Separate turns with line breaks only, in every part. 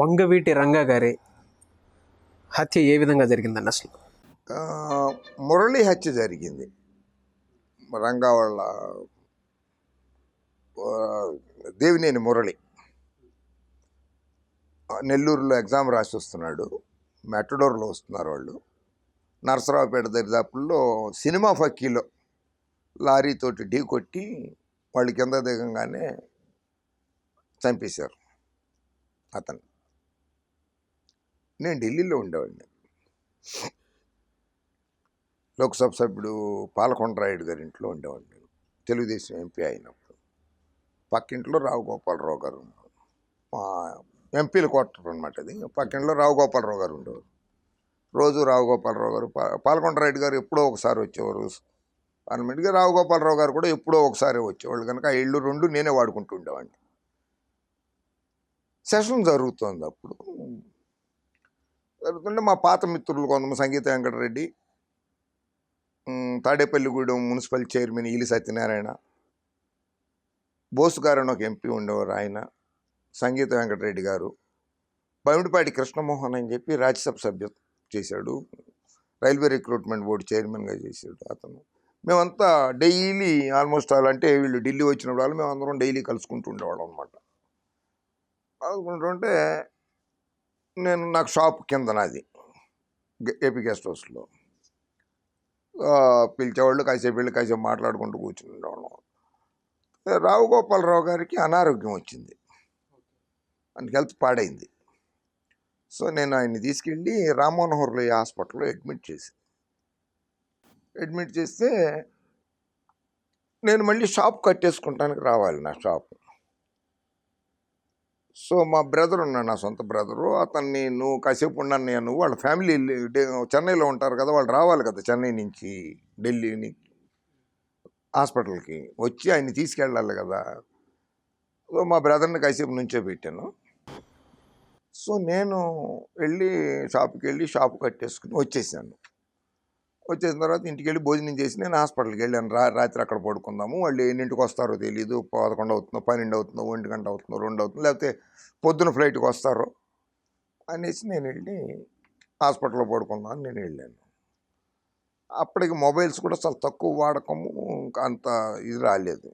వంగవీటి రంగా గారి హత్య ఏ విధంగా జరిగిందండి అసలు?
మురళి హత్య జరిగింది. రంగా వాళ్ళ దేవినేని మురళి. నెల్లూరులో ఎగ్జామ్ రాసి వస్తున్నాడు. మెట్టడోర్లో వస్తున్నారు వాళ్ళు. నరసరావుపేట దరిదాపుల్లో సినిమా ఫక్కీలో లారీతోటి ఢీ కొట్టి వాళ్ళు కింద దిగంగానే చంపేశారు అతను నేను ఢిల్లీలో ఉండేవాడిని. లోక్సభ సభ్యుడు పాలకొండరాయుడు గారి ఇంట్లో ఉండేవాడిని నేను. తెలుగుదేశం ఎంపీ అయినప్పుడు. పక్కింట్లో రావుగోపాలరావు గారు ఉన్నారు. మా ఎంపీల క్వార్టర్ అనమాట అది. పక్కింట్లో రావు గోపాలరావు గారు ఉండేవారు. రోజు రావుగోపాలరావు గారు పాలకొండరాయుడు గారు ఎప్పుడో ఒకసారి వచ్చేవారు. పర్మనెంట్గా రావుగోపాలరావు గారు కూడా ఎప్పుడో ఒకసారి వచ్చేవాళ్ళు. కనుక ఆ ఇళ్ళు రెండు నేనే వాడుకుంటూ ఉండేవాడిని. సెషన్ జరుగుతోంది అప్పుడు. జరుగుతుంటే మా పాత మిత్రులు కొంతమంది సంగీత వెంకటరెడ్డి తాడేపల్లిగూడెం మున్సిపల్ చైర్మన్ ఈలి సత్యనారాయణ బోసు గారు అని ఒక ఎంపీ ఉండేవారు ఆయన సంగీత వెంకటరెడ్డి గారు బమిడిపాటి కృష్ణమోహన్ అని చెప్పి రాజ్యసభ సభ్య చేశాడు రైల్వే రిక్రూట్మెంట్ బోర్డు చైర్మన్గా చేశాడు అతను. మేమంతా డైలీ ఆల్మోస్ట్ ఆల్ అంటే వీళ్ళు ఢిల్లీ వచ్చినప్పుడు వాళ్ళు మేమందరం డైలీ కలుసుకుంటూ ఉండేవాళ్ళం అనమాట కలుసుకుంటుంటే నేను నాకు షాప్ కింద నాది గె- ఏపీ గెస్ట్ హౌస్లో. పిలిచేవాళ్ళు కాసేపు వెళ్ళి కాసేపు మాట్లాడుకుంటూ కూర్చుని ఉండేవాళ్ళం రావు గోపాలరావు గారికి అనారోగ్యం వచ్చింది. అండ్ హెల్త్ పాడైంది. సో నేను ఆయన్ని తీసుకెళ్ళి రామ్మనోహర్లో హాస్పిటల్లో అడ్మిట్ చేసి అడ్మిట్ చేస్తే నేను మళ్ళీ షాప్ కట్టేసుకుంటానికి రావాలి నా షాప్. సో మా బ్రదర్ ఉన్నాడు నా సొంత బ్రదరు. అతన్ని నువ్వు కాసేపు ఉన్నాను నేను వాళ్ళ ఫ్యామిలీ డే- చెన్నైలో ఉంటారు కదా వాళ్ళు రావాలి కదా చెన్నై నుంచి ఢిల్లీని హాస్పిటల్కి. వచ్చి ఆయన్ని తీసుకెళ్ళాలి కదా. సో మా బ్రదర్ని కాసేపు నుంచో పెట్టాను. సో నేను వెళ్ళి షాప్కి వెళ్ళి షాప్ కట్టేసుకుని వచ్చేసాను. వచ్చేసిన తర్వాత ఇంటికి వెళ్ళి భోజనం చేసి నేను హాస్పిటల్కి వెళ్ళాను. రా రాత్రి అక్కడ పడుకుందాము. వాళ్ళు ఎన్నింటికి వస్తారో తెలియదు పదకొండు అవుతుందో పన్నెండు అవుతుందో ఒంటి గంట అవుతుందో రెండు అవుతుందో లేకపోతే పొద్దున ఫ్లైట్కి వస్తారో అనేసి నేను వెళ్ళి హాస్పిటల్లో పడుకుందాం అని నేను వెళ్ళాను. అప్పటికి మొబైల్స్ కూడా చాలా తక్కువ వాడకము ఇంకా అంత ఇది రాలేదు.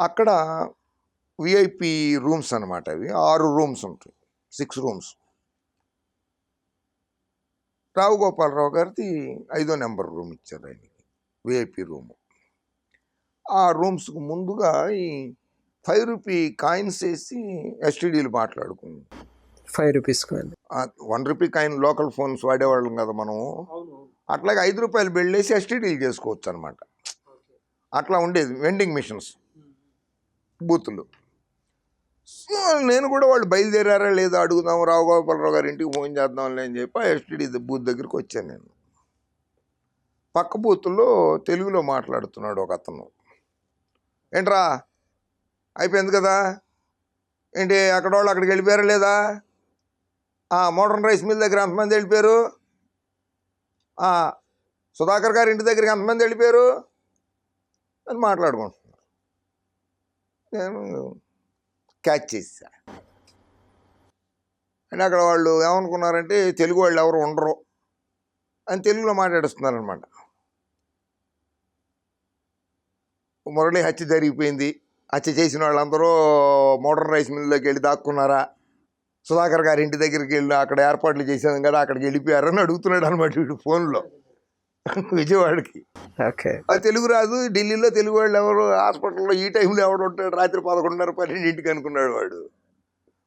అక్కడ విఐపి రూమ్స్ అనమాట అవి. ఆరు రూమ్స్ ఉంటాయి. Six rooms. రావు గోపాలరావు గారిది ఐదో నెంబర్ రూమ్ ఇచ్చారు ఆయనకి విఐపి రూమ్. ఆ రూమ్స్కి ముందుగా ఈ ఫైవ్ రూపీ కాయిన్స్ వేసి ఎస్టీడీలు మాట్లాడుకుంది
ఫైవ్ రూపీస్ కాదు
one rupee coin local phones వాడేవాళ్ళం కదా మనము. అట్లాగే ఐదు రూపాయలు బిల్లేసి ఎస్టీడీలు చేసుకోవచ్చు అనమాట అట్లా ఉండేది వెండింగ్ మిషన్స్. బూతులు. సో నేను కూడా వాళ్ళు బయలుదేరారా లేదా అడుగుదాం రావు గోపాలరావు గారి ఇంటికి ఫోన్ చేద్దాంలే అని చెప్పి ఎస్టీడీ బూత్ దగ్గరికి వచ్చాను నేను. పక్క బూతుల్లో తెలుగులో మాట్లాడుతున్నాడు ఒక అతను. ఏంట్రా అయిపోయింది కదా? ఏంటి అక్కడ వాళ్ళు అక్కడికి వెళ్ళిపోయారా లేదా? ఆ, మోడర్న్ రైస్ మిల్ దగ్గర ఎంతమంది వెళ్ళిపోయారు? ఆ, సుధాకర్ గారి ఇంటి దగ్గరికి ఎంతమంది వెళ్ళిపోయారు? అని మాట్లాడుకుంటున్నారు నేను క్యాచ్ చేసా అండ్ అక్కడ వాళ్ళు ఏమనుకున్నారంటే తెలుగు వాళ్ళు ఎవరు ఉండరు అని తెలుగులో మాట్లాడుస్తున్నారనమాట మురళి హత్య జరిగిపోయింది. హత్య చేసిన వాళ్ళందరూ మోడర్న్ రైస్ మిల్లోకి వెళ్ళి దాక్కున్నారా? సుధాకర్ గారి ఇంటి దగ్గరికి వెళ్ళి అక్కడ ఏర్పాట్లు చేసాం కదా అక్కడికి వెళ్ళిపోయారని అడుగుతున్నాడు అనమాట వీడు ఫోన్లో. విజయవాడకి.
ఓకే.
ఆ తెలుగు రాదు ఢిల్లీలో తెలుగు వాళ్ళు ఎవరు హాస్పిటల్లో ఈ టైంలో ఎవడు ఉంటాడు? రాత్రి పదకొండున్నర పన్నెండింటికి అనుకున్నాడు వాడు.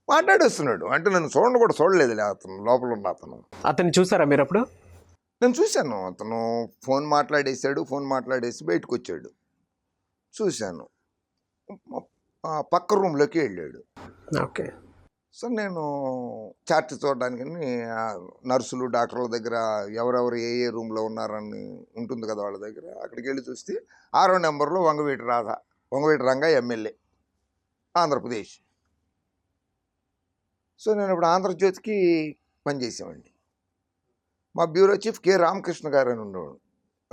మాట్లాడేస్తున్నాడు. అంటే నన్ను చూడండి కూడా చూడలేదు అతను లోపల ఉన్న అతను.
అతన్ని చూసారా మీరు అప్పుడు?
నేను చూశాను. అతను ఫోన్ మాట్లాడేశాడు ఫోన్ మాట్లాడేసి బయటకు వచ్చాడు చూశాను పక్క రూమ్లోకి వెళ్ళాడు.
ఓకే.
సో నేను చార్ట్ చూడడానికి నర్సులు డాక్టర్ల దగ్గర ఎవరెవరు ఏ ఏ రూమ్లో ఉన్నారని ఉంటుంది కదా వాళ్ళ దగ్గర అక్కడికి వెళ్ళి చూస్తే ఆరో నెంబర్లో వంగవీటి రాధ వంగవీటి రంగ ఎమ్మెల్యే ఆంధ్రప్రదేశ్. సో నేను ఇప్పుడు ఆంధ్రజ్యోతికి పనిచేసామండి మా బ్యూరో చీఫ్ కె రామకృష్ణ గారు అని ఉండేవాడు.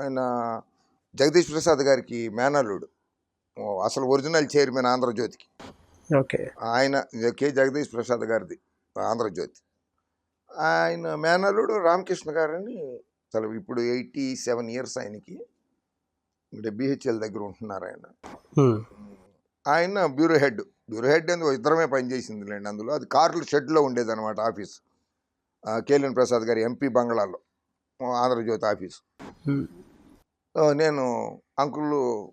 ఆయన జగదీష్ ప్రసాద్ గారికి మేనల్లుడు. అసలు ఒరిజినల్ చైర్మన్ ఆంధ్రజ్యోతికి.
ఓకే.
ఆయన కె. జగదీష్ ప్రసాద్ గారిది ఆంధ్రజ్యోతి. ఆయన మేనల్లుడు రామకృష్ణ గారని అసలు ఇప్పుడు ఎయిటీ సెవెన్ ఇయర్స్ ఆయనకి. అంటే బిహెచ్ఎల్ దగ్గర ఉంటున్నారు ఆయన. ఆయన బ్యూరో హెడ్. బ్యూరో హెడ్ అని ఇద్దరమే పనిచేసింది లేండి అందులో. అది కార్ల షెడ్లో ఉండేదన్నమాట ఆఫీస్. ఆ, కేఎల్ఎన్ ప్రసాద్ గారి ఎంపీ బంగ్లాలో ఆంధ్రజ్యోతి ఆఫీస్. నేను అంకుల్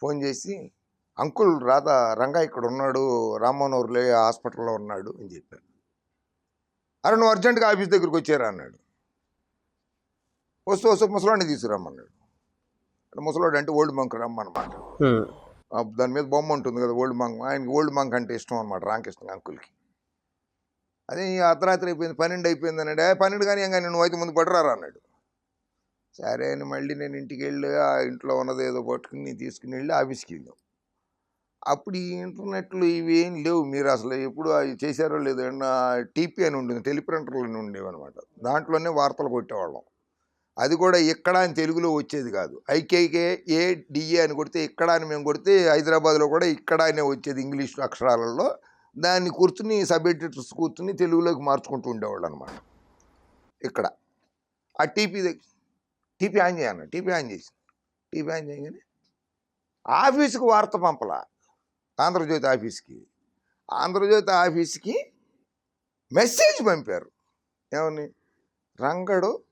ఫోన్ చేసి అంకుల్ రాధా రంగా ఇక్కడ ఉన్నాడు రామ్మోహన్ హాస్పిటల్లో ఉన్నాడు అని చెప్పాను అరే నువ్వు అర్జెంటుగా ఆఫీస్ దగ్గరికి వచ్చారా అన్నాడు. వస్తూ వస్తూ ముసలాడిని తీసుకురమ్మన్నాడు. అంటే ముసలాడు అంటే ఓల్డ్ మంక్. ఆ దాని మీద బొమ్మ ఉంటుంది కదా ఓల్డ్ మంక్ ఆయనకి ఓల్డ్ మంక్ అంటే ఇష్టం అనమాట రామకృష్ణ అంకుల్కి. అదే అర్ధరాత్రి అయిపోయింది పన్నెండు అయిపోయింది అన్నాడు. "ఏ, పన్నెండు కానీ కానీ నువ్వు అయితే ముందు పడరారా అన్నాడు. సరే అని మళ్ళీ నేను ఇంటికి వెళ్ళి ఆ ఇంట్లో ఉన్నది ఏదో పట్టుకుని తీసుకుని వెళ్ళి ఆఫీస్కి వెళ్ళాం. అప్పుడు ఈ ఇంటర్నెట్లు ఇవి ఏం లేవు. మీరు అసలు ఎప్పుడు అవి చేశారో లేదో టీపీ అని ఉండేది టెలిప్రింటర్లు అని ఉండేవి అనమాట దాంట్లోనే వార్తలు కొట్టేవాళ్ళం. అది కూడా ఇక్కడ అని తెలుగులో వచ్చేది కాదు. ఐకేకే ఏ డిఏ అని కొడితే ఇక్కడ అని మేము కొడితే హైదరాబాద్లో కూడా ఇక్కడ అనే వచ్చేది ఇంగ్లీష్ అక్షరాలలో. దాన్ని కూర్చుని సబ్ ఎడిటర్స్ కూర్చుని తెలుగులోకి మార్చుకుంటూ ఉండేవాళ్ళు అనమాట ఇక్కడ. ఆ టీపీ టీపీ ఆన్ చేయను టీపీ ఆన్ చేసి టీపీ ఆన్ చేయగానే ఆఫీస్కి వార్త పంపలా. ఆంధ్రజ్యోతి ఆఫీస్కి. ఆంధ్రజ్యోతి ఆఫీస్కి మెసేజ్ పంపారు. ఏమని? రంగడు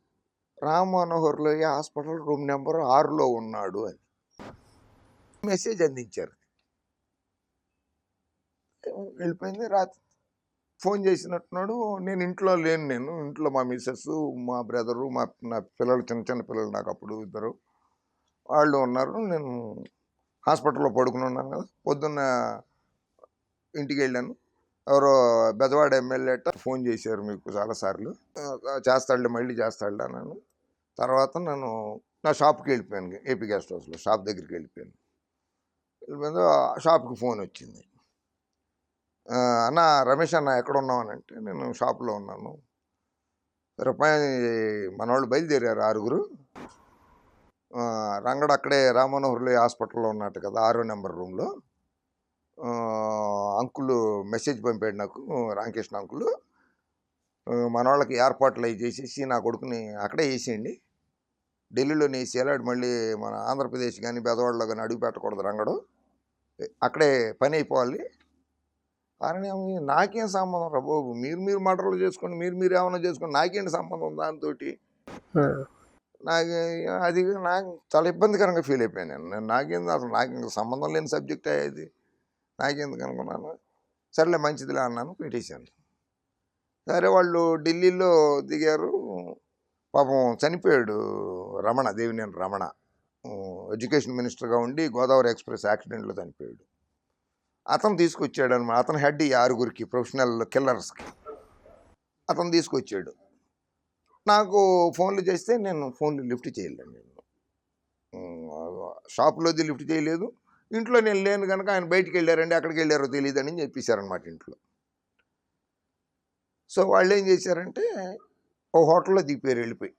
రామ్ మనోహర్ లోయ హాస్పిటల్ రూమ్ నెంబర్ ఆరులో ఉన్నాడు అని. మెసేజ్ అందించారు. వెళ్ళిపోయింది రాత్రి. ఫోన్ చేసినట్టున్నాడు నేను ఇంట్లో లేను నేను. ఇంట్లో మా మిస్సెస్ మా బ్రదరు మా నా పిల్లలు చిన్న చిన్న పిల్లలు నాకు అప్పుడు ఇద్దరు. వాళ్ళు ఉన్నారు. నేను హాస్పిటల్లో పడుకుని ఉన్నాను కదా పొద్దున్న ఇంటికి వెళ్ళాను. ఎవరో బెదవాడ ఎమ్మెల్యే అట్ట ఫోన్ చేశారు మీకు చాలాసార్లు ఆ, చేస్తాడులే మళ్ళీ చేస్తాడులే అన్నాను. తర్వాత నేను నా షాప్కి వెళ్ళిపోయాను ఏపీ గెస్ట్ హౌస్లో షాప్ దగ్గరికి వెళ్ళిపోయాను. వెళ్ళిపోయిందో ఆ షాప్కి ఫోన్ వచ్చింది. అన్న రమేష్ అన్న ఎక్కడ ఉన్నావు అంటే నేను షాప్లో ఉన్నాను. రేపు మనవాళ్ళు బయలుదేరారు ఆరుగురు. రంగడు అక్కడే రామనోహర్లో హాస్పిటల్లో ఉన్నట్టు కదా ఆరో నెంబర్ రూమ్లో. అంకుల్ మెసేజ్ పంపాడు నాకు రామకృష్ణ అంకుల్. మన వాళ్ళకి ఏర్పాట్లు అవి చేసేసి నా కొడుకుని అక్కడే వేసేయండి. ఢిల్లీలోనే వేసి అటు మళ్ళీ మన ఆంధ్రప్రదేశ్ కానీ బెదవాడలో కానీ అడుగు పెట్టకూడదు రంగడు. అక్కడే పని అయిపోవాలి. కానీ నాకేం సంబంధం రా బాబు మీరు మీరు మటర్లు చేసుకోండి మీరు మీరు ఏమైనా చేసుకోండి నాకేంటి సంబంధం దాంతో నాకు అది నాకు చాలా ఇబ్బందికరంగా ఫీల్ అయిపోయాను నేను. నాకేంది అసలు నాకు ఇంకా సంబంధం లేని సబ్జెక్ట్ అది. నాకెందుకు అనుకున్నాను? సరేలే మంచిదిలే అన్నాను పెట్టేశాను. సరే వాళ్ళు ఢిల్లీలో దిగారు. పాపం చనిపోయాడు రమణ దేవినేని రమణ. ఎడ్యుకేషన్ మినిస్టర్గా ఉండి గోదావరి ఎక్స్ప్రెస్ యాక్సిడెంట్లో చనిపోయాడు. అతను తీసుకొచ్చాడు అనమాట అతను హెడ్ ఈ ఆరుగురికి ప్రొఫెషనల్ కిల్లర్స్కి. అతను తీసుకొచ్చాడు. నాకు ఫోన్లు చేస్తే నేను ఫోన్లు లిఫ్ట్ చేయలేను నేను. షాప్లోది లిఫ్ట్ చేయలేదు. ఇంట్లో నేను లేను కనుక ఆయన బయటికి వెళ్ళారండి ఎక్కడికి వెళ్ళారో తెలియదని చెప్పేశారనమాట ఇంట్లో. సో వాళ్ళు ఏం చేశారంటే ఓ హోటల్లో దిగిపోయారు వెళ్ళిపోయి.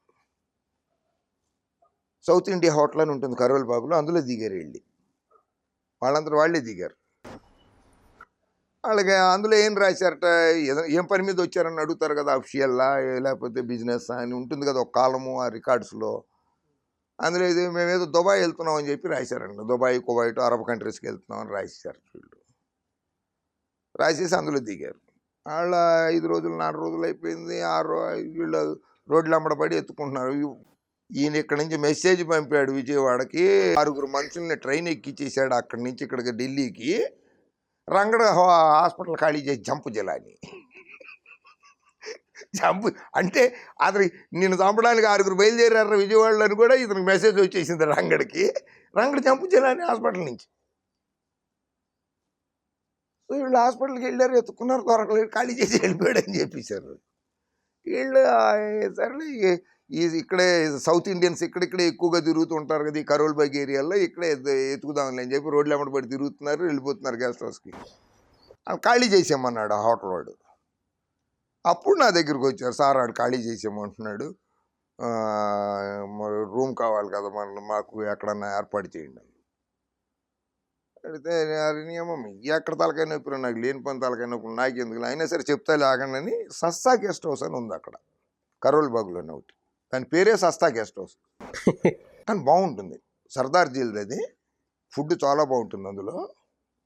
సౌత్ ఇండియా హోటల్ అని ఉంటుంది కరోల్ బాబులో అందులో దిగారు వెళ్ళి. వాళ్ళందరూ వాళ్ళే దిగారు. వాళ్ళకి అందులో ఏం రాశారట? ఏం పని మీద వచ్చారని అడుగుతారు కదా అఫిషియల్లా? లేకపోతే బిజినెస్ అని ఉంటుంది కదా ఒక కాలము ఆ రికార్డ్స్లో. అందులో ఇది మేమేదో దుబాయ్ వెళ్తున్నాం అని చెప్పి రాశారండి దుబాయ్ కువైట్ అరబ్ కంట్రీస్కి వెళ్తున్నాం అని రాసేసారు వీళ్ళు. రాసేసి అందులో దిగారు. వాళ్ళ ఐదు రోజులు నాలుగు రోజులు అయిపోయింది. ఆరు వీళ్ళు రోడ్లు అమ్మడబడి ఎత్తుకుంటున్నారు. ఈయన ఇక్కడ నుంచి మెసేజ్ పంపాడు విజయవాడకి. ఆరుగురు మనుషుల్ని ట్రైన్ ఎక్కిచ్చేసాడు అక్కడి నుంచి ఇక్కడికి ఢిల్లీకి. రంగడ హాస్పిటల్ ఖాళీ చేసి జంపు జిలాని. జంపు అంటే అతని నిన్ను చంపడానికి ఆరుగురు బయలుదేరారు విజయవాడలో అని కూడా ఇతనికి మెసేజ్ వచ్చేసింది రంగడికి. రంగడు జంపు జిల్లాని హాస్పిటల్ నుంచి. సో వీళ్ళు హాస్పిటల్కి వెళ్ళారు ఎత్తుకున్నారు దొరకలేదు ఖాళీ చేసి వెళ్ళిపోయాడు అని చెప్పేశారు. వీళ్ళు సరే ఈ- ఇక్కడే సౌత్ ఇండియన్స్ ఇక్కడిక్కడే ఎక్కువగా తిరుగుతూ ఉంటారు కదా ఈ కరోల్ బైక్ ఏరియాలో ఇక్కడే ఎత్తుకుదాంలే అని చెప్పి రోడ్లు ఎమ్మడి పడి తిరుగుతున్నారు వెళ్ళిపోతున్నారు గెస్ట్ హౌస్కి ఖాళీ చేసేయమన్నాడు ఆ హోటల్ వాడు. అప్పుడు నా దగ్గరికి వచ్చారు సార్ వాడు ఖాళీ చేసేయమంటున్నాడు. రూమ్ కావాలి కదా మన మాకు ఎక్కడన్నా ఏర్పాటు చేయండి అని. అడిగితే ఎక్కడ తలకాయ నొప్పి నాకు లేని పని తలకాయ నొప్పులు నాకు ఎందుకు అయినా సరే చెప్తా లేకండి అని సస్తా గెస్ట్ హౌస్ అని ఉంది అక్కడ. కరోల్ బాగులోనే ఒకటి. దాని పేరే సస్తా గెస్ట్ హౌస్. కానీ బాగుంటుంది. సర్దార్ జీల్ది అది ఫుడ్ చాలా బాగుంటుంది అందులో.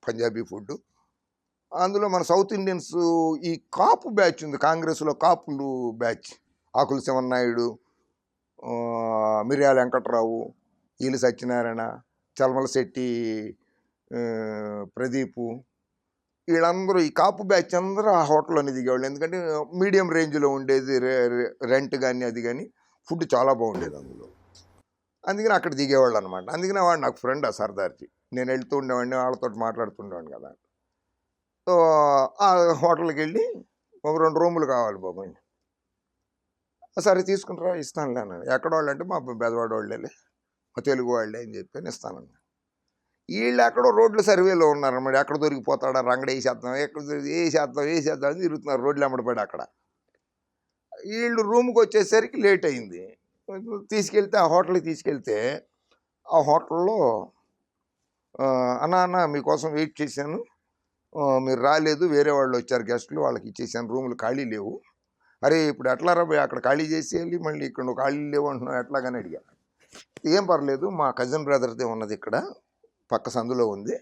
పంజాబీ ఫుడ్ అందులో మన సౌత్ ఇండియన్స్ ఈ కాపు బ్యాచ్ ఉంది. కాంగ్రెస్లో కాపులు బ్యాచ్. ఆకుల శివన్నాయుడు మిర్యాల వెంకట్రావు ఈలి సత్యనారాయణ చల్మల శెట్టి ప్రదీపు. వీళ్ళందరూ ఈ కాపు బ్యాచ్ అందరూ ఆ హోటల్లోనే దిగేవాళ్ళు. ఎందుకంటే మీడియం రేంజ్లో ఉండేది రెంట్ కానీ అది కానీ ఫుడ్ చాలా బాగుండేది అందులో. అందుకని అక్కడ దిగేవాళ్ళు అనమాట అందుకనే వాడు నాకు ఫ్రెండ్ ఆ సర్దార్జీ. నేను వెళ్తూ ఉండేవాడిని వాళ్ళతో మాట్లాడుతుండేవాడిని కదా. సో ఆ హోటల్కి వెళ్ళి ఒక రెండు రూములు కావాలి బాబు. సరే తీసుకుంటారా? ఇస్తానులే అన్నాను ఎక్కడ వాళ్ళు అంటే మా బెదవాడ వాళ్ళే మా తెలుగు వాళ్ళే అని చెప్పి అని వీళ్ళు ఎక్కడో రోడ్లు సర్వేలో ఉన్నారన్నమాట ఎక్కడ దొరికిపోతాడా? రంగడ వేసేద్దాం ఎక్కడ దొరికి వేసేద్దాం వేసేద్దాం అని తిరుగుతున్నారు. రోడ్లు అమ్మడిపడి అక్కడ. వీళ్ళు రూమ్కి వచ్చేసరికి లేట్ అయింది. తీసుకెళ్తే ఆ హోటల్కి తీసుకెళ్తే ఆ హోటల్లో అన్నా అన్న అన్న మీకోసం వెయిట్ చేశాను. మీరు రాలేదు. వేరే వాళ్ళు వచ్చారు గెస్ట్లు వాళ్ళకి ఇచ్చేసాను. రూములు ఖాళీ లేవు. అరే ఇప్పుడు ఎట్లా రా అక్కడ ఖాళీ చేసి వెళ్ళి మళ్ళీ ఇక్కడ ఖాళీ లేవు అంటున్నావు. ఎట్లాగని అడిగా. ఏం పర్లేదు మా కజిన్ బ్రదర్దే ఉన్నది ఇక్కడ. పక్క సందులో ఉంది.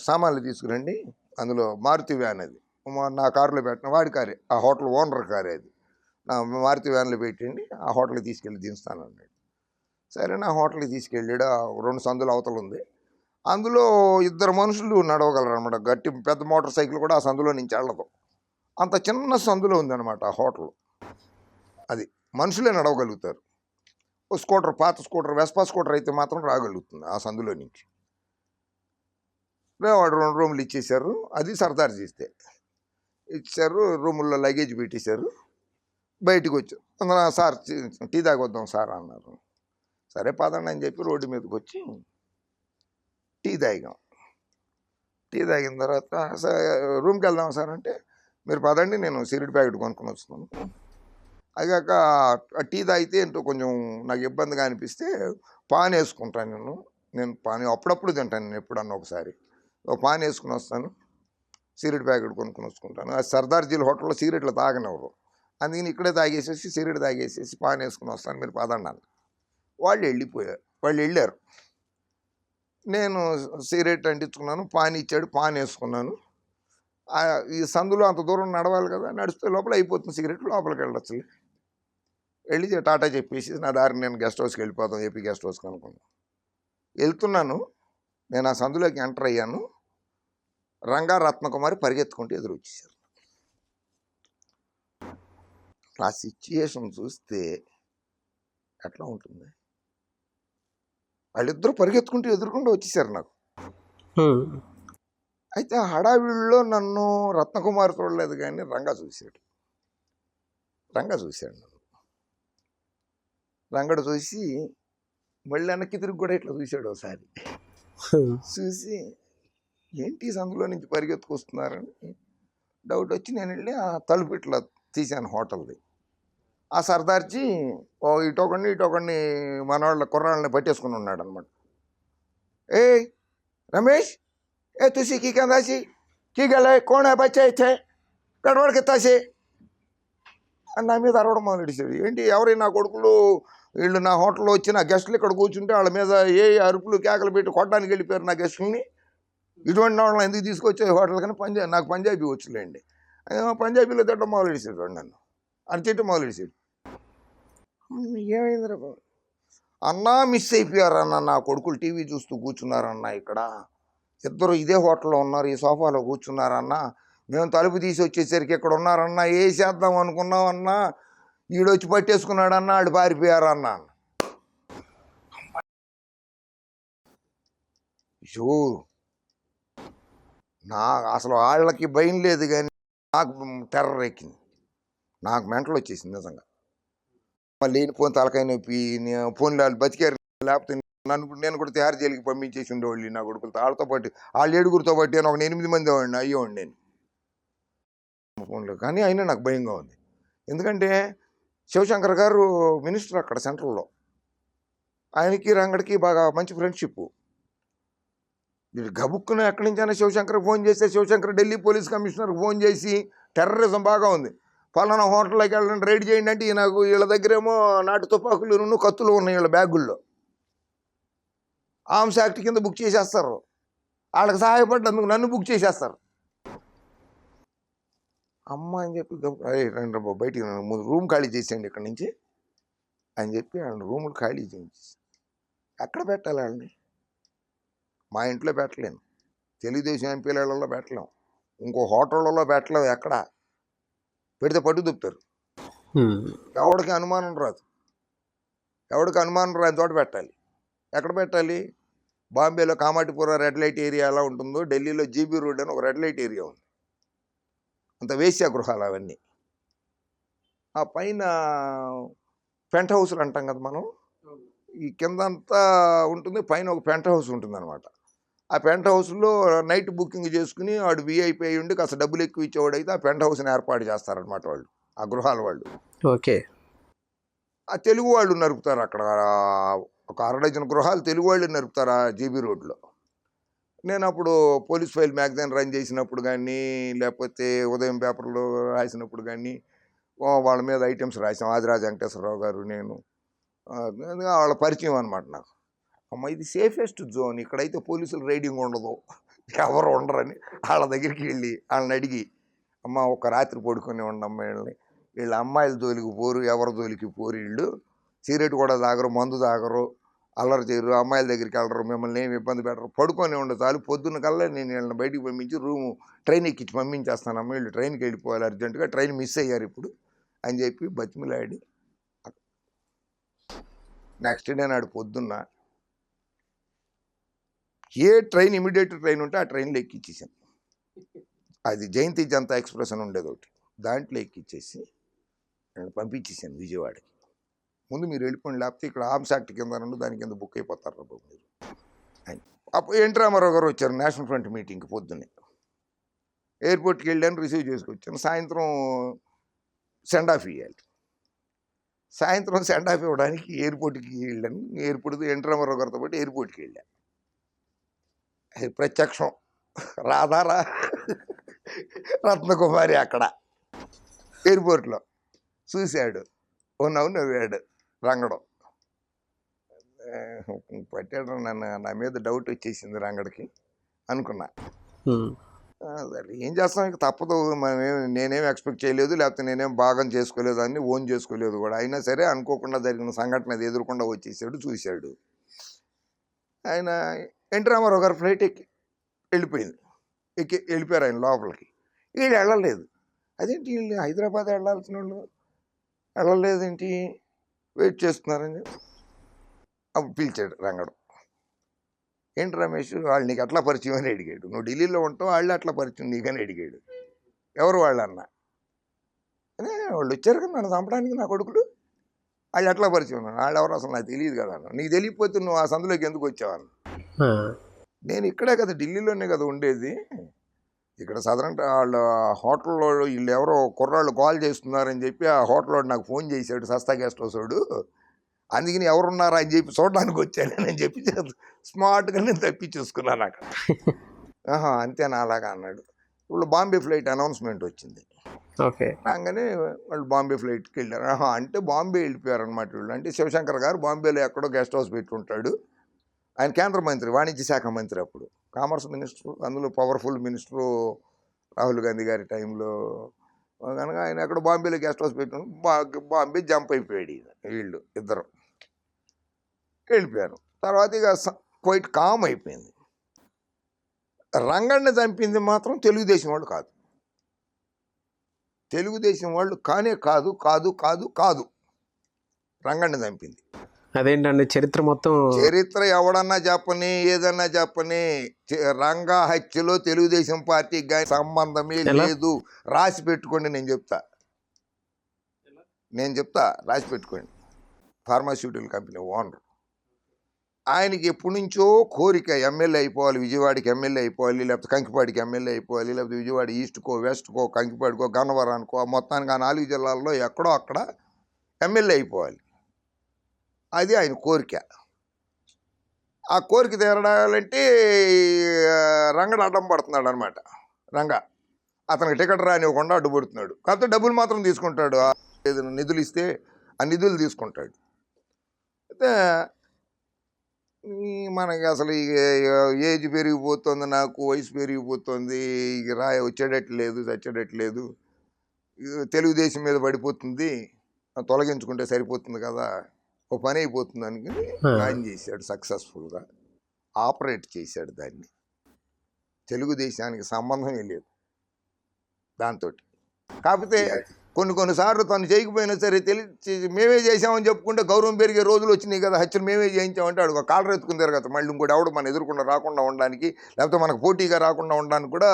సామాన్లు తీసుకురండి. అందులో మారుతి వ్యాన్ అది. మా- నా కారులో పెట్టిన వాడి కారే. ఆ హోటల్ ఓనర్ కారే అది. నా మారుతి వ్యాన్లో పెట్టండి ఆ హోటల్కి తీసుకెళ్ళి దించుతాను అన్నాడు. సరే నా హోటల్కి తీసుకెళ్ళాడు. రెండు సందులు అవతల ఉంది. అందులో ఇద్దరు మనుషులు నడవగలరు అనమాట గట్టి పెద్ద మోటార్ సైకిల్ కూడా ఆ సందులో నుంచి వెళ్ళదు. అంత చిన్న సందులో ఉందన్నమాట ఆ హోటల్. అది మనుషులే నడవగలుగుతారు. ఓ స్కూటర్ పాత స్కూటర్ వెస్పా స్కూటర్ అయితే మాత్రం రాగలుగుతుంది ఆ సందులో నుంచి. రే వాడు రెండు రూములు ఇచ్చేశారు. అది సర్దార్ చేస్తే. ఇచ్చారు రూముల్లో లగేజ్ పెట్టేశారు. బయటికి వచ్చారు అందులో సార్ టీ- తాగొద్దాం సార్ అన్నారు. సరే పదండి అని చెప్పి రోడ్డు మీదకి వచ్చి టీ తాగాం. టీ తాగిన తర్వాత "సార్, రూమ్కి వెళ్దాం సార్ అంటే మీరు పదండి నేను సిగరెట్ ప్యాకెట్ కొనుక్కొని వస్తున్నాను. అయ్యాక టీ తాగితే ఏంటో కొంచెం నాకు ఇబ్బందిగా అనిపిస్తే పాన్ వేసుకుంటాను నేను. నేను పాన్ అప్పుడప్పుడు తింటాను నేను ఎప్పుడన్నా ఒకసారి. ఒక పాన్ వేసుకుని వస్తాను సిగరెట్ ప్యాకెట్ కొనుక్కొని వస్తుంటాను. అది సర్దార్జీల హోటల్లో సిగరెట్లు తాగనివ్వరు. అందుకని ఇక్కడే తాగేసేసి సిగరెట్ తాగేసేసి పాన్ వేసుకుని వస్తాను మీరు పదండాలి. వాళ్ళు వెళ్ళిపోయారు వాళ్ళు వెళ్ళారు. నేను సిగరెట్ అంటించుకున్నాను పాన్ ఇచ్చాడు పాన్ వేసుకున్నాను. ఈ సందులో అంత దూరం నడవాలి కదా నడిస్తే లోపల అయిపోతుంది సిగరెట్ లోపలికి వెళ్ళొచ్చు. వెళ్ళి టాటా చెప్పేసి నా దారి నేను గెస్ట్ హౌస్కి వెళ్ళిపోతాను ఏపీ గెస్ట్ హౌస్కి అనుకున్నాను. వెళ్తున్నాను నేను ఆ సందులోకి ఎంటర్ అయ్యాను. రంగా రత్నకుమారి పరిగెత్తుకుంటూ ఎదురు వచ్చేసారు ఆ సిచ్యుయేషన్ చూస్తే ఎట్లా ఉంటుంది? వాళ్ళిద్దరూ పరిగెత్తుకుంటూ ఎదురుకుంటూ వచ్చేసారు నాకు. అయితే ఆ హడావిడిలో నన్ను రత్నకుమార్ చూడలేదు కానీ రంగా చూశాడు. రంగా చూశాడు నన్ను. రంగడు చూసి మళ్ళీ వెనక్కి తిరిగి కూడా ఇట్లా చూశాడు ఒకసారి. చూసి ఏంటి సందులో నుంచి పరిగెత్తుకొస్తున్నారని డౌట్ వచ్చి నేను వెళ్ళి ఆ తలుపు ఇట్లా తీశాను హోటల్ది. ఆ సర్దార్జీ ఓ ఇటొకడిని ఇటొకడిని మనవాళ్ళ కుర్రాళ్ళని పట్టేసుకుని ఉన్నాడు అనమాట ఏ రమేష్ ఏ తుసి కీ కందాసి కీ గలే కోణ బచ్చా ఇచ్చే గడవడికి తాసి. అని నా మీద అరవడం మొదలెడిచాడు ఏంటి ఎవరైనా నా కొడుకులు వీళ్ళు నా హోటల్లో వచ్చి నా గెస్టులు ఇక్కడ కూర్చుంటే వాళ్ళ మీద ఏ అరుపులు కేకలు పెట్టి కొట్టడానికి వెళ్ళిపోయారు నా గెస్టుల్ని. ఇటువంటి వాళ్ళని ఎందుకు తీసుకొచ్చే హోటల్ కానీ పంజాబీ నాకు పంజాబీ వచ్చులేండి. పంజాబీలో తిట్టడం మొదలెడిచాడు నన్ను. అరిచేయటం మొదలెడిచాడు ఏమైందిరా బాబు? అన్నా మిస్ అయిపోయారు అన్న నా కొడుకులు టీవీ చూస్తూ కూర్చున్నారన్న ఇక్కడ. ఇద్దరు ఇదే హోటల్లో ఉన్నారు ఈ సోఫాలో కూర్చున్నారన్న. మేము తలుపు తీసి వచ్చేసరికి ఇక్కడ ఉన్నారన్నా ఏ చేద్దాం అనుకున్నామన్నా ఈడొచ్చి పట్టేసుకున్నాడన్నా ఆడు పారిపోయారన్నా. నా అసలు వాళ్ళకి భయం లేదు కానీ నాకు టెర్రర్ ఎక్కింది. నాకు మెంటలు వచ్చేసింది నిజంగా. మళ్ళీ ఫోన్ తలకాయ నొప్పి నే- వాళ్ళు బతికారు. లేకపోతే నన్ను కూడా- నేను కూడా తయారు జైలుకి పంపించేసి ఉండేవాళ్ళు నా కొడుకులతో వాళ్ళతో పాటు వాళ్ళ ఏడుగురితో పాటు నేను ఒక ఎనిమిది మంది వాడిని అయ్యేవాడిని నేను. ఫోన్లో. కానీ అయినా నాకు భయంగా ఉంది. ఎందుకంటే శివశంకర్ గారు మినిస్టర్ అక్కడ సెంట్రల్లో. ఆయనకి రంగడికి బాగా మంచి ఫ్రెండ్షిప్. వీడు గబుక్కున ఎక్కడి నుంచైనా శివశంకర్ ఫోన్ చేస్తే శివశంకర్ ఢిల్లీ పోలీస్ కమిషనర్కి ఫోన్ చేసి టెర్రరిజం బాగా ఉంది. పలానా హోటల్లోకి వెళ్ళండి రైడ్ చేయండి అంటే నాకు వీళ్ళ దగ్గరేమో నాటు తుపాకులు రెండు కత్తులు ఉన్నాయి వీళ్ళ బ్యాగుల్లో. ఆర్మ్స్ యాక్ట్ కింద బుక్ చేసేస్తారు. వాళ్ళకి సహాయపడ్డందుకు నన్ను బుక్ చేసేస్తారు. అమ్మ అని చెప్పి రండి బయటికి ముందు రూమ్ ఖాళీ చేసేయండి ఇక్కడ నుంచి అని చెప్పి వాళ్ళని రూములు ఖాళీ చేయించి ఎక్కడ పెట్టాలి వాళ్ళని? మా ఇంట్లో పెట్టలేను తెలుగుదేశం ఎంపీలలో పెట్టలేము ఇంకో హోటళ్ళలో పెట్టలేము ఎక్కడ? పెడితే పట్టు దుప్పుతారు.
ఉమ్.
ఎవడికి అనుమానం రాదు. ఎవడికి అనుమానం రాని చోట పెట్టాలి. ఎక్కడ పెట్టాలి? బాంబేలో కామాటిపుర రెడ్ లైట్ ఏరియా ఎలా ఉంటుందో ఢిల్లీలో జీబీ రోడ్ అని ఒక రెడ్ లైట్ ఏరియా ఉంది. అంత వేశ్యా గృహాలు అవన్నీ. ఆ పైన పెంట్ హౌస్లు అంటాం కదా మనం? ఈ కింద అంతా ఉంటుంది పైన ఒక పెంట్ హౌస్ ఉంటుంది అనమాట ఆ పెంట్ హౌస్లో నైట్ బుకింగ్ చేసుకుని వాడు విఐపి అయి ఉండి కాస్త డబ్బులు ఎక్కువ ఇచ్చేవాడు అయితే ఆ పెంట్ హౌస్ని ఏర్పాటు చేస్తారనమాట వాళ్ళు ఆ గృహాల వాళ్ళు.
ఓకే.
ఆ తెలుగు వాళ్ళు నరుకుతారు అక్కడ ఒక అర డజన్ గృహాలు తెలుగు వాళ్ళు నరుకుతారు ఆ జీబీ రోడ్లో. నేను అప్పుడు పోలీస్ ఫైల్ మ్యాగజైన్ రన్ చేసినప్పుడు కానీ లేకపోతే ఉదయం పేపర్లో రాసినప్పుడు కానీ వాళ్ళ మీద ఐటమ్స్ రాసాం ఆదిరాజ వెంకటేశ్వరరావు గారు నేను వాళ్ళ పరిచయం అనమాట నాకు. అమ్మ ఇది సేఫెస్ట్ జోన్. ఇక్కడైతే పోలీసులు రైడింగ్ ఉండదు. ఎవరు ఉండరని వాళ్ళ దగ్గరికి వెళ్ళి వాళ్ళని అడిగి అమ్మ ఒక రాత్రి పడుకొని ఉండమ్మ వీళ్ళని. వీళ్ళ అమ్మాయిల జోలికి పోరు ఎవరి జోలికి పోరు వీళ్ళు. సిగరెట్ కూడా తాగరు మందు తాగరు అల్లరి చేయరు అమ్మాయిల దగ్గరికి వెళ్ళరు మిమ్మల్ని ఏమి ఇబ్బంది పెట్టరు. పడుకొని ఉండదు చాలు. పొద్దున్న కల్లా నేను వీళ్ళని బయటికి పంపించి రూము ట్రైన్ ఎక్కించి పంపించేస్తాను అమ్మ వీళ్ళు ట్రైన్కి వెళ్ళిపోవాలి అర్జెంటుగా ట్రైన్ మిస్ అయ్యారు ఇప్పుడు అని చెప్పి బతిమిలాడి నెక్స్ట్ డే నాడు పొద్దున్న ఏ ట్రైన్ ఇమీడియట్ ట్రైన్ ఉంటే ఆ ట్రైన్లో ఎక్కించేసాను అది జయంతి జనతా ఎక్స్ప్రెస్ అని ఉండేది ఒకటి. దాంట్లో ఎక్కిచ్చేసి నేను పంపించేసాను విజయవాడకి. ముందు మీరు వెళ్ళిపోండి లేకపోతే ఇక్కడ ఆర్మ్స్ యాక్ట్ కింద నుండి దాని కింద బుక్ అయిపోతారు బాబు మీరు. అని. అప్పుడు ఎన్టీ రామారావు గారు వచ్చారు నేషనల్ ఫ్రంట్ మీటింగ్కి పొద్దున్నే. ఎయిర్పోర్ట్కి వెళ్ళాను రిసీవ్ చేసుకొచ్చాను. సాయంత్రం సెండ్ ఆఫ్ ఇవ్వాలి సాయంత్రం సెండ్ ఆఫ్ ఇవ్వడానికి ఎయిర్పోర్ట్కి వెళ్ళాను. ఎయిర్పోర్ట్ ఎన్టీ రామారావు గారితో పాటు ఎయిర్పోర్ట్కి వెళ్ళాను ప్రత్యక్షం. రాధారా రత్నకుమారి అక్కడ. ఎయిర్పోర్ట్లో. చూశాడు. ఓ నవ్వు నవ్వాడు రంగడం. పట్టాడు నన్ను నా మీద డౌట్ వచ్చేసింది రంగడికి అనుకున్నా. ఏం చేస్తాం? ఇక తప్పదు. మనమేం నేనేం ఎక్స్పెక్ట్ చేయలేదు లేకపోతే నేనేం భాగం చేసుకోలేదు అని ఓన్ చేసుకోలేదు కూడా. అయినా సరే అనుకోకుండా జరిగిన సంఘటన ఎదురకుండా వచ్చేసాడు చూశాడు. ఆయన ఎన్టీ రామారావు గారు ఫ్లైట్ ఎక్కి వెళ్ళిపోయింది. ఎక్కి వెళ్ళిపోయారు ఆయన లోపలికి. వీళ్ళు వెళ్ళలేదు. అదేంటి వీళ్ళు హైదరాబాద్ వెళ్ళాల్సిన వాళ్ళు? వెళ్ళలేదేంటి? వెయిట్ చేస్తున్నారని చెప్పి అప్పుడు పిలిచాడు రంగడు. ఏంటి రమేష్ వాళ్ళు నీకు అట్లా పరిచయం అని అడిగాడు. నువ్వు ఢిల్లీలో ఉంటావు వాళ్ళు అట్లా పరిచయం నీకని అడిగాడు. ఎవరు వాళ్ళు అన్న వాళ్ళు వచ్చారు కదా నన్ను చంపడానికి నా కొడుకుడు వాళ్ళు ఎట్లా పరిచయం వాళ్ళు ఎవరు అసలు నాకు తెలియదు కదా అన్న. నీకు తెలియకపోతే నువ్వు ఆ సందులోకి ఎందుకు వచ్చావన్న. నేను ఇక్కడే కదా ఢిల్లీలోనే కదా ఉండేది. ఇక్కడ సదరన్ వాళ్ళ హోటల్లో వీళ్ళు ఎవరో కుర్రాళ్ళు కాల్ చేస్తున్నారని చెప్పి ఆ హోటల్లో నాకు ఫోన్ చేశాడు సస్తా గెస్ట్ హౌస్ వాడు. అందుకని ఎవరున్నారా అని చెప్పి చూడడానికి వచ్చాను నేను చెప్పి స్మార్ట్గా నేను తప్పించేసుకున్నాను అక్కడ. ఆహా అంతేనా అలాగా అన్నాడు. ఇప్పుడు బాంబే ఫ్లైట్ అనౌన్స్మెంట్ వచ్చింది.
ఓకే.
రాగానే వాళ్ళు బాంబే ఫ్లైట్కి వెళ్ళారు అంటే బాంబే వెళ్ళిపోయారు అనమాట వీళ్ళు. అంటే శివశంకర్ గారు బాంబేలో ఎక్కడో గెస్ట్ హౌస్ పెట్టుంటాడు. ఆయన కేంద్ర మంత్రి వాణిజ్య శాఖ మంత్రి అప్పుడు. కామర్స్ మినిస్టర్ అందులో పవర్ఫుల్ మినిస్టరు రాహుల్ గాంధీ గారి టైంలో. కనుక ఆయన ఎక్కడ బాంబేలో గెస్ట్ హౌస్ పెట్టి బా- బాంబే జంప్ అయిపోయాడు వీళ్ళు ఇద్దరు. వెళ్ళిపోయారు. తర్వాత ఇక క్వైట్ కామ్ అయిపోయింది. రంగన్న చంపింది మాత్రం తెలుగుదేశం వాళ్ళు కాదు. తెలుగుదేశం వాళ్ళు కానే కాదు కాదు కాదు కాదు. రంగడిని చంపింది.
అదేంటండి చరిత్ర మొత్తం
చరిత్ర ఎవడన్నా చెప్పని ఏదన్నా చెప్పని రంగా హత్యలో తెలుగుదేశం పార్టీకి కానీ సంబంధమే? లేదు. రాసి పెట్టుకోండి నేను చెప్తా. నేను చెప్తా రాసి పెట్టుకోండి. Pharmaceutical company owner. ఆయనకి ఎప్పటి నుంచో కోరిక ఎమ్మెల్యే అయిపోవాలి విజయవాడకి ఎమ్మెల్యే అయిపోవాలి లేకపోతే కంకిపాడికి ఎమ్మెల్యే అయిపోవాలి లేకపోతే విజయవాడ ఈస్ట్కో వెస్ట్కో కంకిపాడికో గన్నవరానికో మొత్తానికి ఆ నాలుగు జిల్లాల్లో ఎక్కడో అక్కడ ఎమ్మెల్యే అయిపోవాలి. అది ఆయన కోరిక. ఆ కోరిక తీరడాలంటే రంగడు అడ్డం పడుతున్నాడు అనమాట రంగ. అతనికి టికెట్ రానివ్వకుండా అడ్డుపడుతున్నాడు కాకపోతే డబ్బులు మాత్రం తీసుకుంటాడు. ఆ ఏదైనా నిధులు ఇస్తే ఆ నిధులు తీసుకుంటాడు. అయితే మనకి అసలు ఈ ఏజ్ పెరిగిపోతుంది నాకు వయసు పెరిగిపోతుంది ఇక రా వచ్చేటట్లేదు చచ్చేటట్లేదు. తెలుగుదేశం మీద పడిపోతుంది తొలగించుకుంటే సరిపోతుంది కదా ఓ పని అయిపోతుంది అనుకుని ప్లాన్ చేశాడు సక్సెస్ఫుల్గా. ఆపరేట్ చేశాడు దాన్ని. తెలుగుదేశానికి సంబంధమే లేదు దాంతో కాకపోతే కొన్ని కొన్నిసార్లు తను చేయకపోయినా సరే తెలిసి మేమే చేసామని చెప్పుకుంటే గౌరవం పెరిగే రోజులు వచ్చినాయి కదా హత్యలు మేమే చేయించామంటే అడుగు. కాలర్ ఎత్తుకుని తిరగదు మళ్ళీ ఇంకోటి ఎవడు మన ఎదుర్కొండా రాకుండా ఉండడానికి లేకపోతే మనకు పోటీగా రాకుండా ఉండడానికి కూడా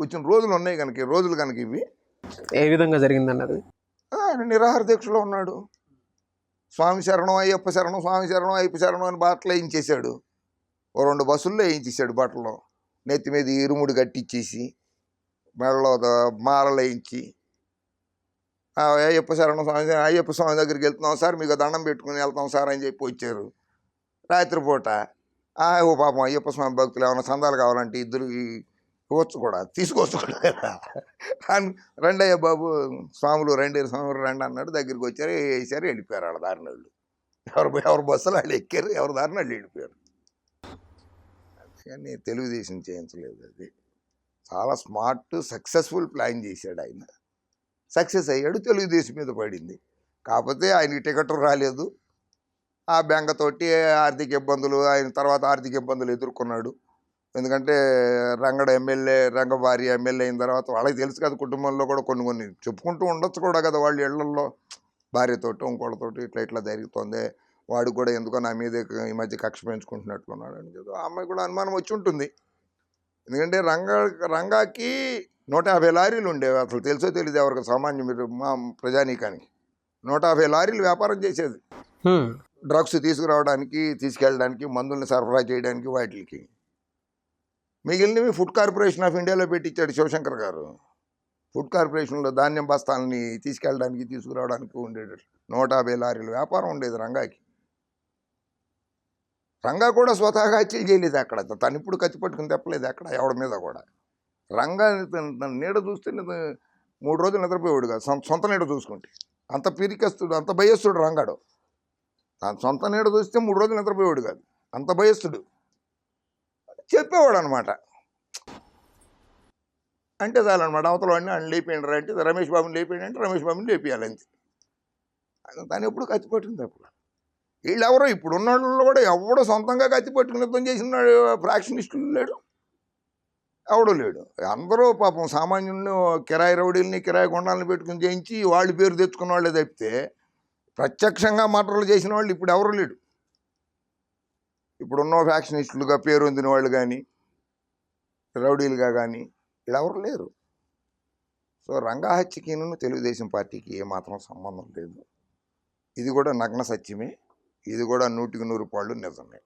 వచ్చిన రోజులు ఉన్నాయి కనుక రోజులు కనుక ఇవి.
ఏ విధంగా జరిగిందన్నది?
ఆయన నిరాహార దీక్షలో ఉన్నాడు. స్వామి శరణం అయ్యప్ప శరణం స్వామి శరణం అయ్యప్ప శరణం అని బాటలు వేయించేశాడు. ఓ రెండు బస్సుల్లో వేయించేశాడు బట్టలు నెత్తి మీద ఇరుముడు కట్టించేసి మెడలో మాలలు వేయించి "ఆ, అయ్యప్ప శరణం స్వామి అయ్యప్ప స్వామి దగ్గరికి వెళ్తున్నాం సార్ మీకు దండం పెట్టుకుని వెళ్తాం సార్ అని చెప్పి వచ్చారు. రాత్రిపూట "ఆ, ఓ పాపం అయ్యప్ప స్వామి భక్తులు ఏమైనా సందాలు కావాలంటే ఇద్దరు ఇవ్వచ్చు కూడా తీసుకోవచ్చు కూడా అని రండయ్య బాబు స్వాములు రెండు స్వాములు రండి అన్నాడు దగ్గరికి వచ్చారు వేసారు వెళ్ళిపోయారు వాళ్ళ దారిన వాళ్ళు ఎవరు ఎవరు బస్సులు వాళ్ళు ఎక్కారు ఎవరి దారిన వాళ్ళు వెళ్ళిపోయారు. కానీ తెలుగుదేశం చేయించలేదు అది. చాలా స్మార్ట్ సక్సెస్ఫుల్ ప్లాన్ చేశాడు ఆయన. సక్సెస్ అయ్యాడు తెలుగుదేశం మీద పడింది. కాకపోతే ఆయనకి టికెట్ రాలేదు. ఆ బెంగతోటి ఆర్థిక ఇబ్బందులు ఆయన తర్వాత ఆర్థిక ఇబ్బందులు ఎదుర్కొన్నాడు. ఎందుకంటే రంగడ ఎమ్మెల్యే రంగ ఎమ్మెల్యే అయిన తర్వాత వాళ్ళకి తెలుసు కదా కుటుంబంలో కూడా కొన్ని కొన్ని చెప్పుకుంటూ ఉండొచ్చు కూడా కదా వాళ్ళ ఇళ్ళలో భార్యతోటి ఇంకోళ్ళతోటి ఇట్లా ఇట్లా జరుగుతుంది. వాడు కూడా ఎందుకో నా మీద ఈ మధ్య కక్ష పెంచుకుంటున్నట్లున్నాడు అని చెప్పి ఆ అమ్మాయి కూడా అనుమానం వచ్చి ఉంటుంది. ఎందుకంటే రంగ రంగాకి నూట యాభై లారీలు ఉండేవి. అసలు తెలుసో తెలియదు ఎవరికి సామాన్య మీరు మా ప్రజానీకానికి. నూట యాభై లారీలు వ్యాపారం చేసేది. డ్రగ్స్ తీసుకురావడానికి తీసుకెళ్ళడానికి మందుల్ని సరఫరా చేయడానికి వాటికి. మిగిలినవి ఫుడ్ కార్పొరేషన్ ఆఫ్ ఇండియాలో పెట్టించాడు శివశంకర్ గారు. ఫుడ్ కార్పొరేషన్లో ధాన్యం బస్తాలని తీసుకెళ్ళడానికి తీసుకురావడానికి ఉండేది. నూట యాభై లారీల వ్యాపారం ఉండేది రంగాకి. రంగా కూడా స్వతహాగా హత్యలు చేయలేదు అక్కడ. తను ఇప్పుడు కత్తి పట్టుకుని తెప్పలేదు అక్కడ ఎవడి మీద కూడా. రంగా నీడ చూస్తే మూడు రోజులు నిద్రపోయాడు కాదు. సొంత సొంత నీడ చూసుకుంటే. అంత పీరికస్తుడు అంత భయస్తుడు రంగాడు. తన సొంత నీడ చూస్తే మూడు రోజులు నిద్రపోయాడు కాదు. అంత భయస్తుడు. చెప్పేవాడు అనమాట అంటే చాలన్నమాట. అవతల వాడిని ఆయన లేపేయండి అంటే రమేష్ బాబుని లేపేయండి అంటే రమేష్ బాబుని లేపేయాలి అంతే. తను ఎప్పుడు కత్తిపట్టింది అప్పుడు. వీళ్ళు ఎవరో ఇప్పుడు ఉన్న వాళ్ళు కూడా ఎవడో సొంతంగా కత్తిపట్టుకుని యుద్ధం చేసిన ఫ్రాక్షనిస్టులు లేడు. ఎవడో లేడు. అందరూ పాపం సామాన్యుడిని కిరాయి రౌడీల్ని కిరాయి గుండాలని పెట్టుకుని చేయించి వాళ్ళ పేరు తెచ్చుకున్న వాళ్ళే తప్పితే ప్రత్యక్షంగా మటర్లు చేసిన వాళ్ళు ఇప్పుడు ఎవరు లేడు ఇప్పుడున్న ఫ్యాక్షనిస్టులుగా పేరు పొందిన వాళ్ళు కానీ రౌడీలుగా కానీ ఇలా ఎవరు లేరు. సో రంగహత్యకి తెలుగుదేశం పార్టీకి ఏమాత్రం సంబంధం లేదు. ఇది కూడా నగ్న సత్యమే. ఇది కూడా నూటికి నూరు పాళ్ళు నిజమే.